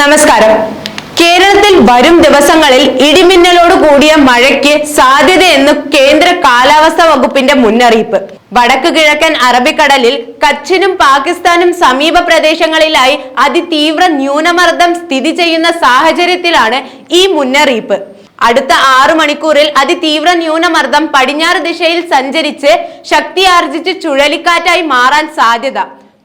നമസ്കാരം. കേരളത്തിൽ വരും ദിവസങ്ങളിൽ ഇടിമിന്നലോട് കൂടിയ മഴയ്ക്ക് സാധ്യതയെന്ന് കേന്ദ്ര കാലാവസ്ഥാ വകുപ്പിന്റെ മുന്നറിയിപ്പ്. വടക്ക് കിഴക്കൻ അറബിക്കടലിൽ കച്ചിനും പാകിസ്ഥാനും സമീപ പ്രദേശങ്ങളിലായി അതിതീവ്ര ന്യൂനമർദ്ദം സ്ഥിതി ചെയ്യുന്ന സാഹചര്യത്തിലാണ് ഈ മുന്നറിയിപ്പ്. അടുത്ത ആറു മണിക്കൂറിൽ അതിതീവ്ര ന്യൂനമർദ്ദം പടിഞ്ഞാറ് ദിശയിൽ സഞ്ചരിച്ച് ശക്തിയാർജിച്ച് ചുഴലിക്കാറ്റായി മാറാൻ സാധ്യത.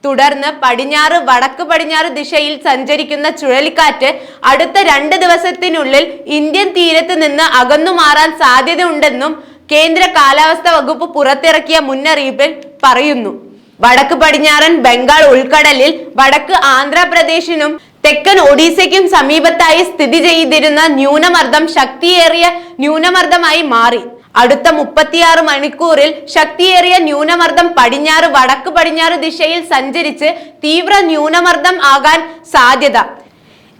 തുടർന്ന് പടിഞ്ഞാറ് വടക്ക് പടിഞ്ഞാറ് ദിശയിൽ സഞ്ചരിക്കുന്ന ചുഴലിക്കാറ്റ് അടുത്ത രണ്ട് ദിവസത്തിനുള്ളിൽ ഇന്ത്യൻ തീരത്ത് നിന്ന് അകന്നു മാറാൻ സാധ്യതയുണ്ടെന്നും കേന്ദ്ര കാലാവസ്ഥാ വകുപ്പ് പുറത്തിറക്കിയ മുന്നറിയിപ്പിൽ പറയുന്നു. വടക്ക് പടിഞ്ഞാറൻ ബംഗാൾ ഉൾക്കടലിൽ വടക്ക് ആന്ധ്രാപ്രദേശിനും തെക്കൻ ഒഡീസയ്ക്കും സമീപത്തായി സ്ഥിതി ചെയ്തിരുന്ന ന്യൂനമർദ്ദം ശക്തിയേറിയ ന്യൂനമർദ്ദമായി മാറി. അടുത്ത മുപ്പത്തിയാറ് മണിക്കൂറിൽ ശക്തിയേറിയ ന്യൂനമർദ്ദം പടിഞ്ഞാറ് വടക്ക് പടിഞ്ഞാറ് ദിശയിൽ സഞ്ചരിച്ച് തീവ്ര ന്യൂനമർദ്ദം ആകാൻ സാധ്യത.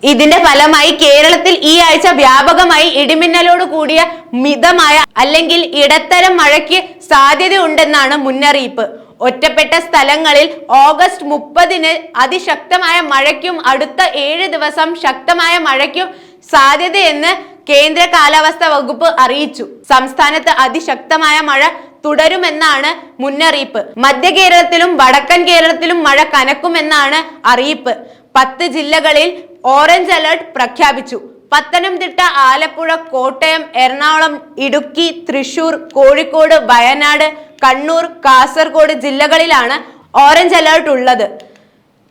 ഇതിന്റെ ഫലമായി കേരളത്തിൽ ഈ ആഴ്ച വ്യാപകമായി ഇടിമിന്നലോട് കൂടിയ മിതമായ അല്ലെങ്കിൽ ഇടത്തരം മഴയ്ക്ക് സാധ്യതയുണ്ടെന്നാണ് മുന്നറിയിപ്പ്. ഒറ്റപ്പെട്ട സ്ഥലങ്ങളിൽ ഓഗസ്റ്റ് മുപ്പതിന് അതിശക്തമായ മഴയ്ക്കും അടുത്ത ഏഴ് ദിവസം ശക്തമായ മഴയ്ക്കും സാധ്യതയെന്ന് കേന്ദ്ര കാലാവസ്ഥ വകുപ്പ് അറിയിച്ചു. സംസ്ഥാനത്ത് അതിശക്തമായ മഴ തുടരുമെന്നാണ് മുന്നറിയിപ്പ്. മധ്യ കേരളത്തിലും വടക്കൻ കേരളത്തിലും മഴ കനക്കുമെന്നാണ് അറിയിപ്പ്. പത്ത് ജില്ലകളിൽ ഓറഞ്ച് അലർട്ട് പ്രഖ്യാപിച്ചു. പത്തനംതിട്ട ആലപ്പുഴ കോട്ടയം എറണാകുളം ഇടുക്കി തൃശൂർ കോഴിക്കോട് വയനാട് കണ്ണൂർ കാസർഗോഡ് ജില്ലകളിലാണ് ഓറഞ്ച് അലേർട്ട് ഉള്ളത്.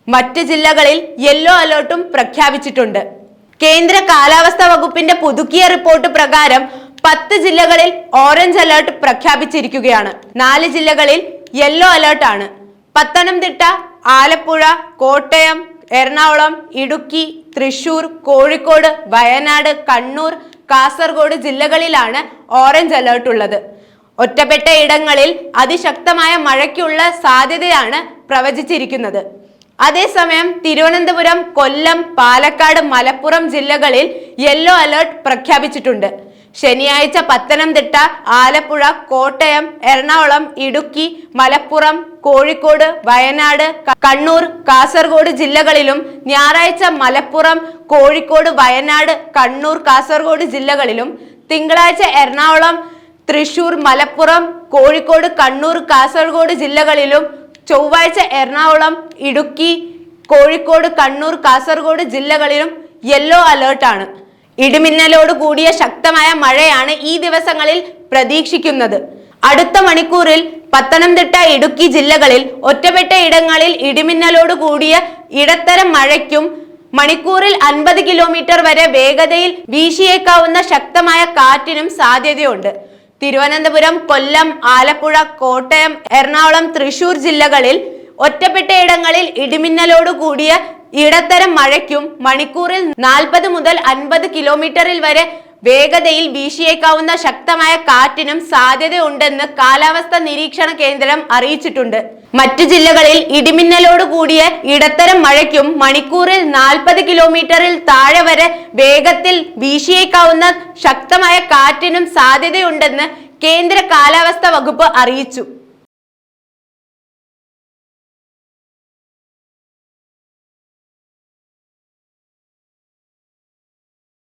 മറ്റ് ജില്ലകളിൽ യെല്ലോ അലേർട്ടും പ്രഖ്യാപിച്ചിട്ടുണ്ട്. കേന്ദ്ര കാലാവസ്ഥാ വകുപ്പിന്റെ പുതുക്കിയ റിപ്പോർട്ട് പ്രകാരം പത്ത് ജില്ലകളിൽ ഓറഞ്ച് അലർട്ട് പ്രഖ്യാപിച്ചിരിക്കുകയാണ്. നാല് ജില്ലകളിൽ യെല്ലോ അലർട്ട് ആണ് പത്തനംതിട്ട ആലപ്പുഴ കോട്ടയം എറണാകുളം ഇടുക്കി തൃശൂർ കോഴിക്കോട് വയനാട് കണ്ണൂർ കാസർഗോഡ് ജില്ലകളിലാണ് ഓറഞ്ച് അലർട്ട് ഉള്ളത്. ഒറ്റപ്പെട്ട ഇടങ്ങളിൽ അതിശക്തമായ മഴയ്ക്കുള്ള സാധ്യതയാണ് പ്രവചിച്ചിരിക്കുന്നത്. അതേസമയം തിരുവനന്തപുരം കൊല്ലം പാലക്കാട് മലപ്പുറം ജില്ലകളിൽ യെല്ലോ അലേർട്ട് പ്രഖ്യാപിച്ചിട്ടുണ്ട്. ശനിയാഴ്ച പത്തനംതിട്ട ആലപ്പുഴ കോട്ടയം എറണാകുളം ഇടുക്കി മലപ്പുറം കോഴിക്കോട് വയനാട് കണ്ണൂർ കാസർഗോഡ് ജില്ലകളിലും ഞായറാഴ്ച മലപ്പുറം കോഴിക്കോട് വയനാട് കണ്ണൂർ കാസർഗോഡ് ജില്ലകളിലും തിങ്കളാഴ്ച എറണാകുളം തൃശൂർ മലപ്പുറം കോഴിക്കോട് കണ്ണൂർ കാസർഗോഡ് ജില്ലകളിലും ചൊവ്വാഴ്ച എറണാകുളം ഇടുക്കി കോഴിക്കോട് കണ്ണൂർ കാസർഗോഡ് ജില്ലകളിലും യെല്ലോ അലേർട്ടാണ് ഇടിമിന്നലോട് കൂടിയ ശക്തമായ മഴയാണ് ഈ ദിവസങ്ങളിൽ പ്രതീക്ഷിക്കുന്നത്. അടുത്ത മണിക്കൂറിൽ പത്തനംതിട്ട ഇടുക്കി ജില്ലകളിൽ ഒറ്റപ്പെട്ട ഇടങ്ങളിൽ ഇടിമിന്നലോട് കൂടിയ ഇടത്തരം മഴയ്ക്കും മണിക്കൂറിൽ അൻപത് കിലോമീറ്റർ വരെ വേഗതയിൽ വീശിയേക്കാവുന്ന ശക്തമായ കാറ്റിനും സാധ്യതയുണ്ട്. തിരുവനന്തപുരം കൊല്ലം ആലപ്പുഴ കോട്ടയം എറണാകുളം തൃശൂർ ജില്ലകളിൽ ഒറ്റപ്പെട്ട ഇടങ്ങളിൽ ഇടിമിന്നലോട് കൂടിയ ഇടത്തരം മഴയ്ക്കും മണിക്കൂറിൽ നാൽപ്പത് മുതൽ അൻപത് കിലോമീറ്ററിൽ വരെ വേഗതയിൽ വീശിയേക്കാവുന്ന ശക്തമായ കാറ്റിനും സാധ്യതയുണ്ടെന്ന് കാലാവസ്ഥാ നിരീക്ഷണ കേന്ദ്രം അറിയിച്ചിട്ടുണ്ട്. മറ്റു ജില്ലകളിൽ ഇടിമിന്നലോട് കൂടിയ ഇടത്തരം മഴയ്ക്കും മണിക്കൂറിൽ നാൽപ്പത് കിലോമീറ്ററിൽ താഴെ വരെ വേഗത്തിൽ വീശിയേക്കാവുന്ന ശക്തമായ കാറ്റിനും സാധ്യതയുണ്ടെന്ന് കേന്ദ്ര കാലാവസ്ഥ വകുപ്പ് അറിയിച്ചു.